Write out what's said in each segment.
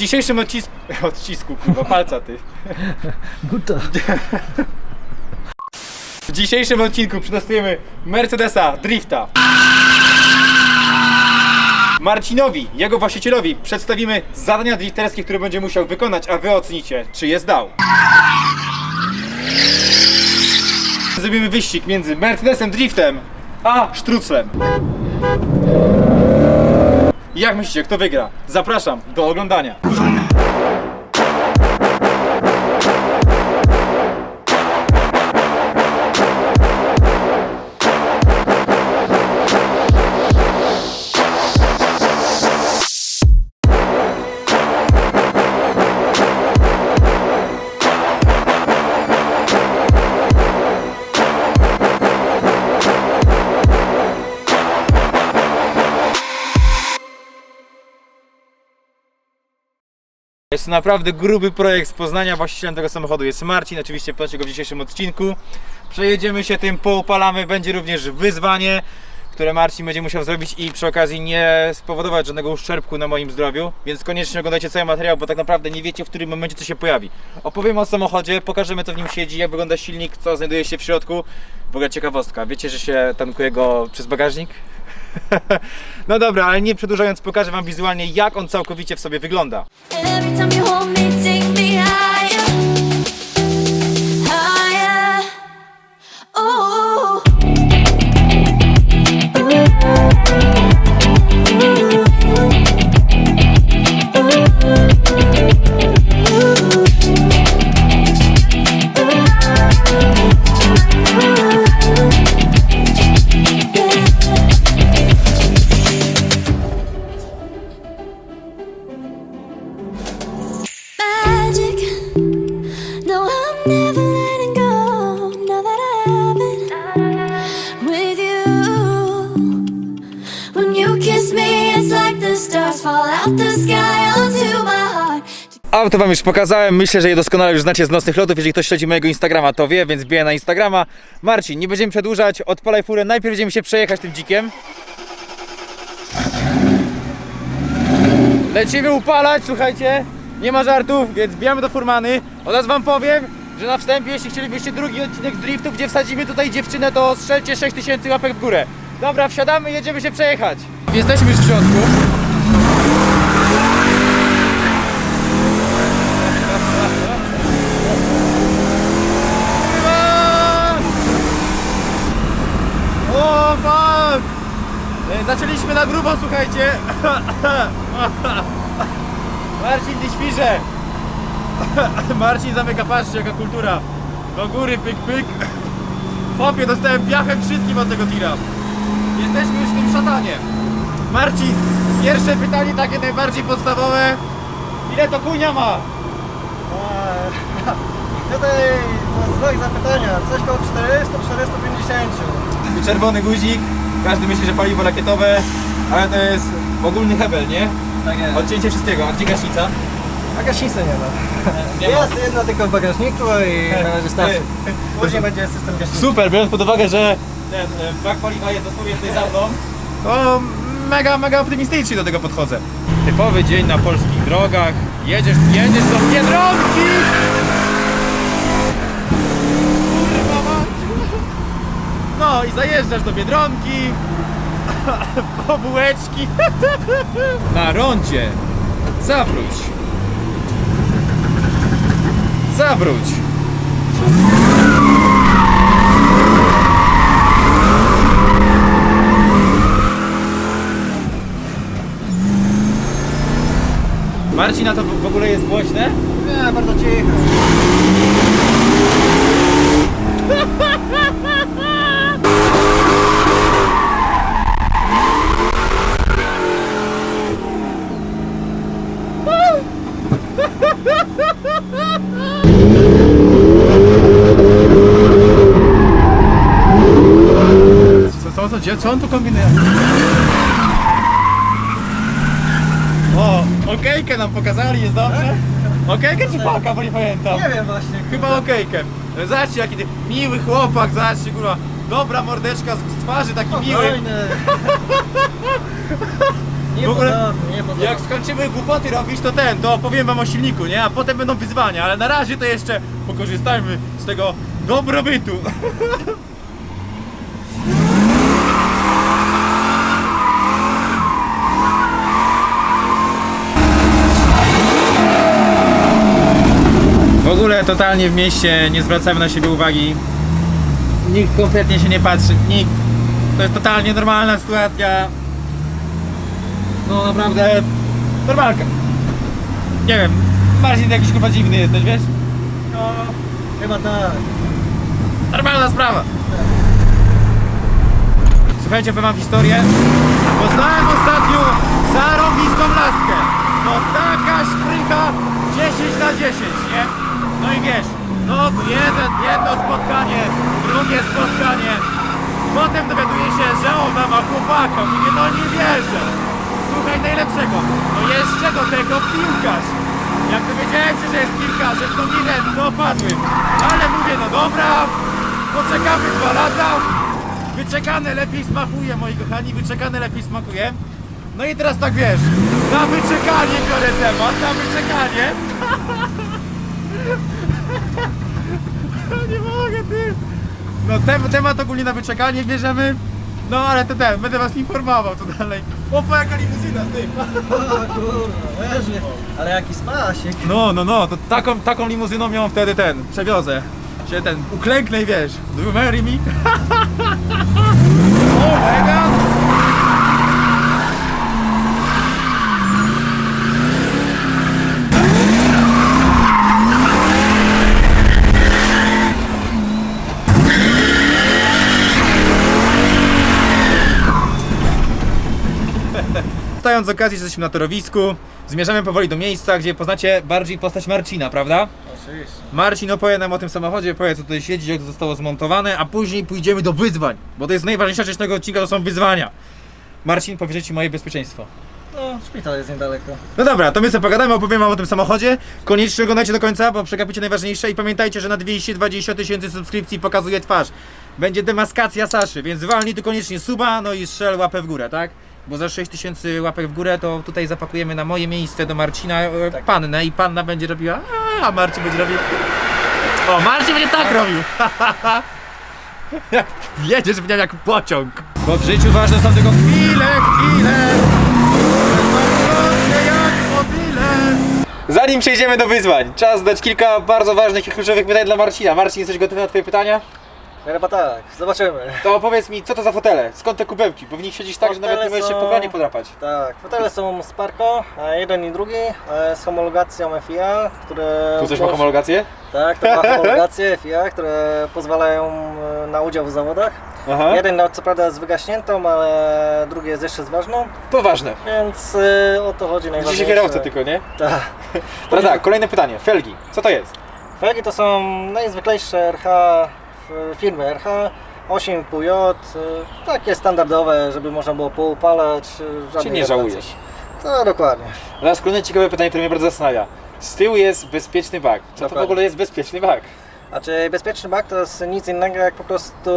dzisiejszym odcisku... Odcisku, kurwa, palca ty. Buta. W dzisiejszym odcinku przetestujemy Mercedesa Drifta. Marcinowi, jego właścicielowi, przedstawimy zadania drifterskie, które będzie musiał wykonać, a wy ocenicie, czy je zdał. Zrobimy wyścig między Mercedesem Driftem a Sztruclem. Jak myślicie, kto wygra? Zapraszam do oglądania. Jest naprawdę gruby projekt z Poznania. Właścicielem tego samochodu jest Marcin. Oczywiście poznacie go w dzisiejszym odcinku. Przejedziemy się tym, poupalamy. Będzie również wyzwanie, które Marcin będzie musiał zrobić i przy okazji nie spowodować żadnego uszczerbku na moim zdrowiu. Więc koniecznie oglądajcie cały materiał, bo tak naprawdę nie wiecie w którym momencie co się pojawi. Opowiemy o samochodzie, pokażemy co w nim siedzi, jak wygląda silnik, co znajduje się w środku. W ogóle ciekawostka. Wiecie, że się tankuje go przez bagażnik? no dobra, ale nie przedłużając, pokażę Wam wizualnie, jak on całkowicie w sobie wygląda. Out the sky my heart. Wam już pokazałem, myślę, że je doskonale już znacie z nocnych lotów. Jeżeli ktoś śledzi mojego Instagrama, to wie, więc biję na Instagrama. Marcin, nie będziemy przedłużać, odpalaj furę. Najpierw będziemy się przejechać tym dzikiem. Lecimy upalać, słuchajcie. Nie ma żartów, więc bijamy do furmany. Od razu Wam powiem, że na wstępie, jeśli chcielibyście drugi odcinek z driftu, gdzie wsadzimy tutaj dziewczynę, to strzelcie 6000 łapek w górę. Dobra, wsiadamy, jedziemy się przejechać. Jesteśmy już w środku. O, fuck! E, Zaczęliśmy na grubo, słuchajcie. Marcin, ty świrze. Marcin zamyka, patrzcie jaka kultura. Do góry, pyk, pyk. Chłopie, dostałem piachem wszystkim od tego tira. Jesteśmy już w tym szatanie. Marcin, pierwsze pytanie takie najbardziej podstawowe. Ile to kunia ma? Tutaj to znak zapytania. Coś koło 400, 450. Czerwony guzik. Każdy myśli, że paliwo rakietowe, ale to jest ogólny hebel, nie? Tak jest. Odcięcie wszystkiego. A gdzie gaśnica? A gaśnicy nie ma. Nie ma. Jest jedna tylko w bagażniku i na razie starczy. Później będzie system gaśniczy. Super, biorąc pod uwagę, że ten e, brak paliwa jest dosłownie tutaj za mną, to mega, mega optymistycznie do tego podchodzę. Typowy dzień na polskich drogach. Jedziesz, jedziesz do Biedronki! Kurwa mać. No i zajeżdżasz do Biedronki. Po bułeczki. Na rondzie. Zawróć. Zawróć. Marcin, a to w ogóle jest głośne? Nie, bardzo cicho. Co, co, co, gdzie, co on tu kombinuje? O, okejkę nam pokazali, jest dobrze? Okejkę czy paka, bo nie pamiętam. Nie wiem właśnie. Chyba okejkę. Zobaczcie jaki ty miły chłopak, zobaczcie kurwa. Dobra mordeczka z, z twarzy, taki miły. Spokojny. Nie w ogóle nie jak skończymy głupoty robić, to ten, to opowiem wam o silniku, nie? A potem będą wyzwania, ale na razie to jeszcze pokorzystajmy z tego dobrobytu. W ogóle totalnie w mieście nie zwracamy na siebie uwagi. Nikt kompletnie się nie patrzy, nikt. To jest totalnie normalna sytuacja. No naprawdę normalka. Nie wiem, bardziej jakiś chyba dziwny jesteś, wiesz? No, chyba tak. Normalna sprawa. Słuchajcie, powiem wam historię. Poznałem ostatnio zarąbistą laskę. No taka szprycha 10 na 10, nie? No i wiesz, no tu jeden, jedno spotkanie, drugie spotkanie. Potem dowiaduję się, że ona ma chłopaka. Mówię, no nie wierzę. Słuchaj najlepszego, no jeszcze do tego piłkarz. Jak dowiedziałem się, że jest piłkarzem, to wiem, co opadłem. Ale mówię, no dobra, poczekamy dwa lata. Wyczekane lepiej smakuje, moi kochani, wyczekane lepiej smakuje. No i teraz tak wiesz, na wyczekanie biorę temat, na wyczekanie. nie mogę, ty. No tem, temat ogólnie na wyczekanie bierzemy. No ale to ten, będę was informował co dalej. Opa jaka limuzyna, ty. Ale jaki spasik. No, no, no, to taką, taką limuzyną ją wtedy ten, przewiozę. Się ten, uklęknę i wiesz, do you marry me? o, mega! Stając z okazji, że jesteśmy na torowisku, zmierzamy powoli do miejsca, gdzie poznacie bardziej postać Marcina, prawda? Oczywiście. Marcin opowie nam o tym samochodzie, powie co tutaj siedzi, jak to zostało zmontowane, a później pójdziemy do wyzwań, bo to jest najważniejsza rzecz tego odcinka, to są wyzwania. Marcin, powierzę Ci moje bezpieczeństwo. No, szpital jest niedaleko. No dobra, to my sobie pogadamy, opowiem wam o tym samochodzie. Koniecznie oglądajcie do końca, bo przegapicie najważniejsze i pamiętajcie, że na 220 tysięcy subskrypcji pokazuje twarz. Będzie demaskacja Saszy, więc walnij tu koniecznie suba, no i strzel łapę w górę, tak? Bo za 6 tysięcy łapek w górę to tutaj zapakujemy na moje miejsce do Marcina e, Tak. pannę i panna będzie robiła, a, a Marcin będzie robił... O, Marcin będzie tak robił! jak jedziesz w nią jak pociąg. Bo w życiu ważne są tylko chwile, chwile. które są krótkie jak motyle. Zanim przejdziemy do wyzwań, czas dać kilka bardzo ważnych i kluczowych pytań dla Marcina. Marcin, jesteś gotowy na twoje pytania? Chyba tak, zobaczymy. To opowiedz mi, co to za fotele? Skąd te kubełki? Bo w nich siedzisz tak, że nawet nie Fotele możesz się są- po kolanie podrapać. Tak, fotele są z Parco, a jeden i drugi e, z homologacją FIA, które... Tu coś ma poz- homologację? Tak, to ma homologację FIA, które pozwalają e, na udział w zawodach. Aha. Jeden no, co prawda z wygaśniętą, ale drugi jest jeszcze z ważną, To ważne. więc e, o to chodzi Widzicie najważniejsze. kierowcę tylko, nie? Tak. No tak, kolejne pytanie. Felgi. Co to jest? Felgi to są najzwyklejsze RH firmy RH. 8,5J, e, takie standardowe, żeby można było poupalać. e, Czy nie żałujesz? To dokładnie. Teraz kolejne ciekawe pytanie, które mnie bardzo zastanawia. Z tyłu jest bezpieczny bak. Co to w Dokładnie. ogóle jest bezpieczny bak? A czy bezpieczny bak to jest nic innego jak po prostu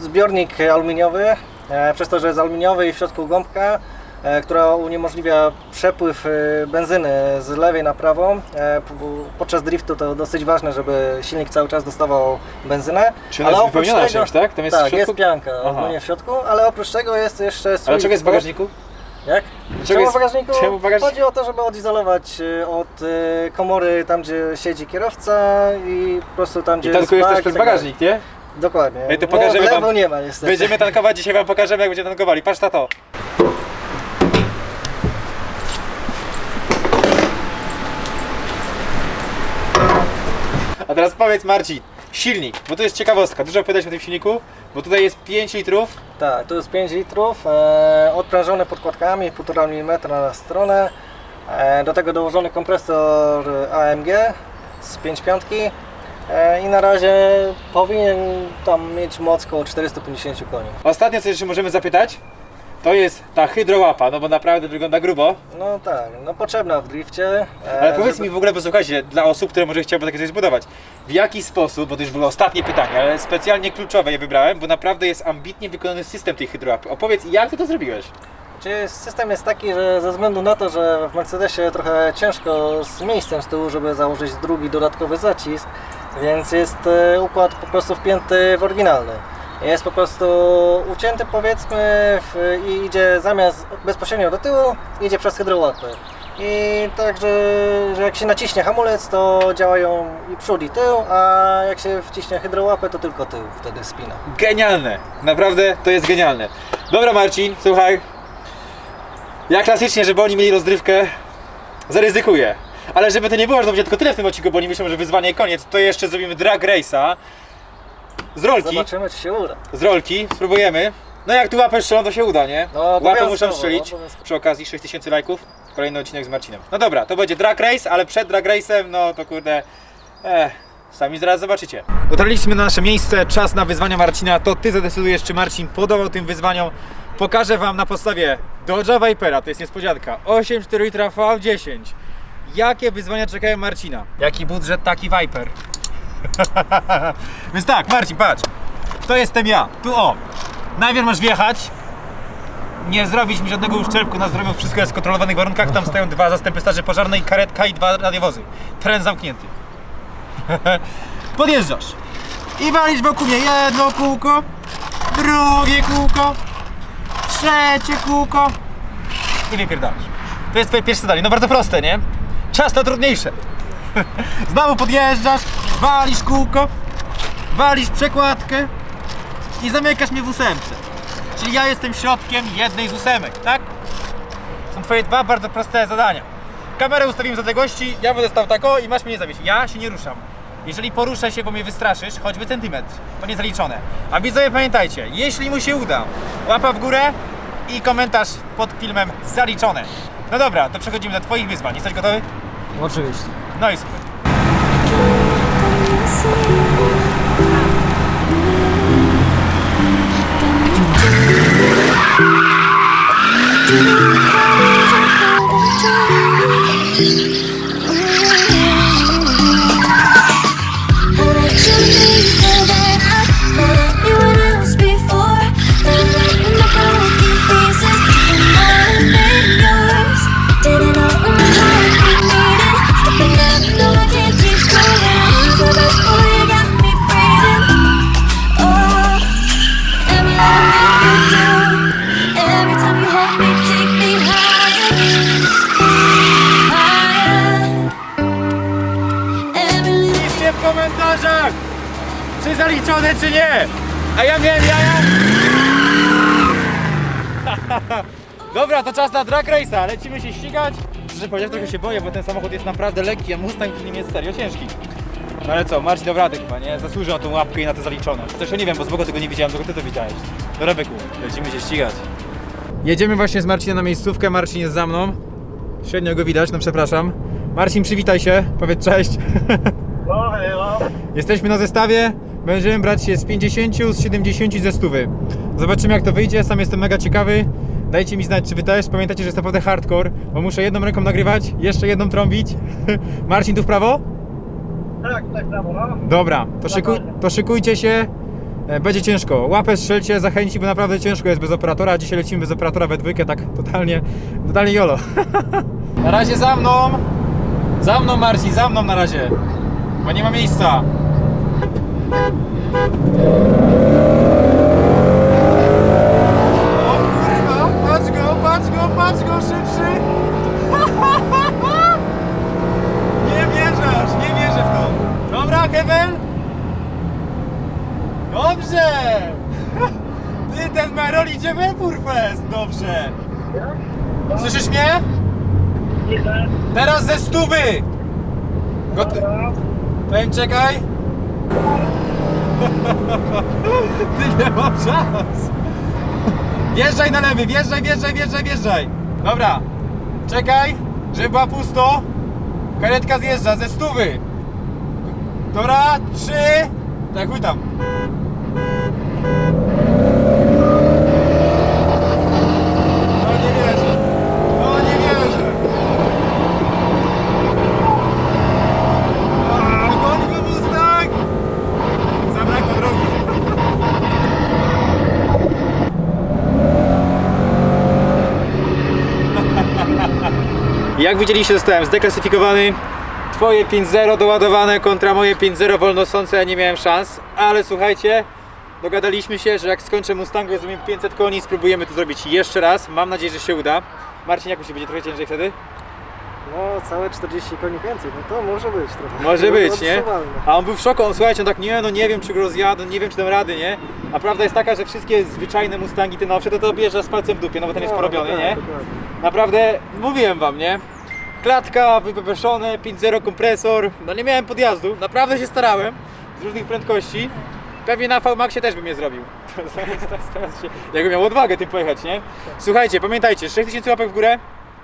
zbiornik aluminiowy. E, przez to, że jest aluminiowy i w środku gąbka, która uniemożliwia przepływ e, benzyny z lewej na prawą. E, podczas driftu to dosyć ważne, żeby silnik cały czas dostawał benzynę. Czy ona jest wypełniona czymś, tak? Tam jest tak, jest pianka ogólnie w środku, ale oprócz tego jest jeszcze Ale sweet czego jest w bagażniku? Jak? Czemu jest- w bagażniku? czemu? Chodzi o to, żeby odizolować od komory tam, gdzie siedzi kierowca i po prostu tam, gdzie I tankujesz jest też przez i tak bagażnik, nie? Dokładnie. Ej, to Bo pokażemy lewo wam- nie ma niestety. Będziemy tankować, dzisiaj wam pokażemy jak będziemy tankowali. Patrz na to. Teraz powiedz Marcin, silnik, bo to jest ciekawostka. Dużo opowiadać o tym silniku, bo tutaj jest 5 litrów. Tak, tu jest 5 litrów, e, odprężone podkładkami, 1,5 mm na stronę. E, do tego dołożony kompresor AMG z 5.5 e, i na razie powinien tam mieć moc około 450 koni. Ostatnie co jeszcze możemy zapytać, to jest ta hydrołapa, no bo naprawdę wygląda grubo. No tak, no potrzebna w drifcie. e, Ale powiedz żeby- mi w ogóle, bo słuchajcie, dla osób, które może chciałyby takie coś zbudować, w jaki sposób, bo to już było ostatnie pytanie, ale specjalnie kluczowe je wybrałem, bo naprawdę jest ambitnie wykonany system tej hydrołapy. Opowiedz, jak ty to zrobiłeś? Czyli system jest taki, że ze względu na to, że w Mercedesie trochę ciężko z miejscem z tyłu, żeby założyć drugi dodatkowy zacisk, więc jest e, układ po prostu wpięty w oryginalny. Jest po prostu ucięty powiedzmy w, i idzie zamiast bezpośrednio do tyłu, idzie przez hydrołapy. I tak, że, jak się naciśnie hamulec, to działają i przód i tył, a jak się wciśnie hydrołapę, to tylko tył wtedy spina. Genialne! Naprawdę to jest genialne. Dobra Marcin, słuchaj. Ja klasycznie, żeby oni mieli rozgrywkę, zaryzykuję. Ale żeby to nie było, że to będzie tylko tyle w tym odcinku, bo oni myślą, że wyzwanie koniec, to jeszcze zrobimy drag race'a. Z rolki, Zobaczymy, czy się uda. z rolki, spróbujemy. No jak tu łapę strzelą, to się uda, nie? No, Łapę obowiązkowo, muszę strzelić. obowiązkowo. Przy okazji 6000 lajków, kolejny odcinek z Marcinem. No dobra, to będzie drag race, ale przed drag race'em, no to kurde... Eh, sami zaraz zobaczycie. Dotarliśmy na nasze miejsce, czas na wyzwania Marcina. To ty zadecydujesz, czy Marcin podobał tym wyzwaniom. Pokażę wam na podstawie Dodge'a Vipera, to jest niespodzianka. 8,4 litra V10. Jakie wyzwania czekają Marcina? Jaki budżet, taki Viper. Więc tak, Marcin, patrz. To jestem ja. Tu o. Najpierw masz wjechać. Nie zrobić mi żadnego uszczerbku na zdrowiu. Wszystko jest w kontrolowanych warunkach. Tam stoją dwa zastępy straży pożarnej, karetka i dwa radiowozy. Teren zamknięty. Podjeżdżasz. I walisz wokół mnie jedno kółko, drugie kółko, trzecie kółko i wypierdalasz. To jest twoje pierwsze zadanie. No bardzo proste, nie? Czas na trudniejsze. Znowu podjeżdżasz, walisz kółko, walisz przekładkę i zamykasz mnie w ósemce. Czyli ja jestem środkiem jednej z ósemek, tak? Są twoje dwa bardzo proste zadania. Kamerę ustawimy z odległości, ja będę stał tako i masz mnie nie zawieść. Ja się nie ruszam. Jeżeli poruszę się, bo mnie wystraszysz, choćby centymetr, to nie zaliczone. A widzowie pamiętajcie, jeśli mu się uda, łapa w górę i komentarz pod filmem zaliczone. No dobra, to przechodzimy do twoich wyzwań. Jesteś gotowy? Oczywiście. No i super. Thank you. Zaliczone, czy nie. A ja miałem jaja. Dobra, to czas na drag race'a. Lecimy się ścigać. Szczerze powiedziawszy, trochę się boję, bo ten samochód jest naprawdę lekki, a Mustang nim jest serio ciężki. No ale co, Marcin dał radę chyba, nie? Zasłużył na tą łapkę i na to zaliczone. Chociaż ja nie wiem, bo z boku tego nie widziałem, tylko ty to widziałeś. Dobra, byku, lecimy się ścigać. Jedziemy właśnie z Marcinem na miejscówkę, Marcin jest za mną. Średnio go widać, no przepraszam. Marcin, przywitaj się, powiedz cześć. Jesteśmy na zestawie. Będziemy brać się z 50, z 70 i ze 100. Zobaczymy jak to wyjdzie. Sam jestem mega ciekawy. Dajcie mi znać, czy wy też. Pamiętajcie, że jest naprawdę hardcore, bo muszę jedną ręką nagrywać, jeszcze jedną trąbić. Marcin, tu w prawo? Tak, tak, brawo, no. Dobra, to, szykuj, to szykujcie się. E, Będzie ciężko. Łapę strzelcie, zachęci, bo naprawdę ciężko jest bez operatora. Dzisiaj lecimy bez operatora we dwójkę, tak totalnie, totalnie jolo. na razie za mną. Za mną Marcin, za mną na razie. Bo nie ma miejsca. O kurwa, patrz go, patrz go, patrz go, szybszy. Nie wierzasz, nie wierzę w to. Dobra, Kevin? Dobrze! Ty, ten Merol idzie w Epurfest, dobrze. Słyszysz mnie? Teraz ze stówy! Goty... Powiem, czekaj. Ty nie mam szans. Wjeżdżaj na lewy, wjeżdżaj, wjeżdżaj, wjeżdżaj, wjeżdżaj. Dobra, czekaj, żeby była pusto. Karetka zjeżdża ze stówy. Dobra, trzy. Tak, chuj tam. No nie wierzę. No nie wierzę. A, Goń go Mustang! Zabrakło drogi. Jak widzieliście, zostałem zdeklasyfikowany. Twoje 5-0 doładowane kontra moje 5-0 wolnosące, ja nie miałem szans, ale słuchajcie, dogadaliśmy się, że jak skończę Mustanga, zrobimy 500 koni, spróbujemy to zrobić jeszcze raz. Mam nadzieję, że się uda. Marcin, jak się będzie trochę ciężej wtedy? No, całe 40 koni więcej, no to może być trochę. Może być, nie? A on był w szoku, on słuchajcie, on tak, nie no nie wiem czy go rozjadę, nie wiem czy dam rady, nie? A prawda jest taka, że wszystkie zwyczajne Mustangi, te nowsze, to to objeżdża z palcem w dupie, no bo ten jest No, porobiony, tak, nie? dokładnie. Naprawdę, mówiłem wam, nie? Klatka, wypepeszone, 5.0 kompresor, no nie miałem podjazdu, naprawdę się starałem, z różnych prędkości. Pewnie na VMAXie też bym je zrobił. Jakbym miał odwagę tym pojechać, nie? Słuchajcie, pamiętajcie, 6000 łapek w górę,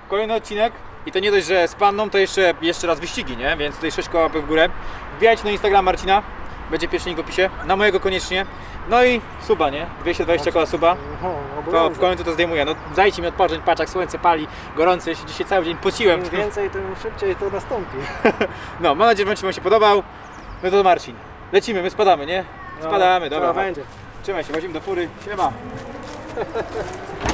kolejny odcinek i to nie dość, że z panną, to jeszcze, jeszcze raz wyścigi, nie? Więc tutaj 6 łapek w górę. Wbijajcie na Instagram Marcina, będzie pierwszy w opisie, na mojego koniecznie. No i suba, nie? 220 koła suba. No, To w końcu to zdejmuję. No dajcie mi odpocząć, patrz jak słońce pali, gorąco, ja się dzisiaj cały dzień pociłem. Im więcej, tym szybciej to nastąpi. No, mam nadzieję, że Wam się podobał. No to Marcin, lecimy, my spadamy, nie? Spadamy, No, dobra. będzie. Trzymaj się, włazimy do fury, siema.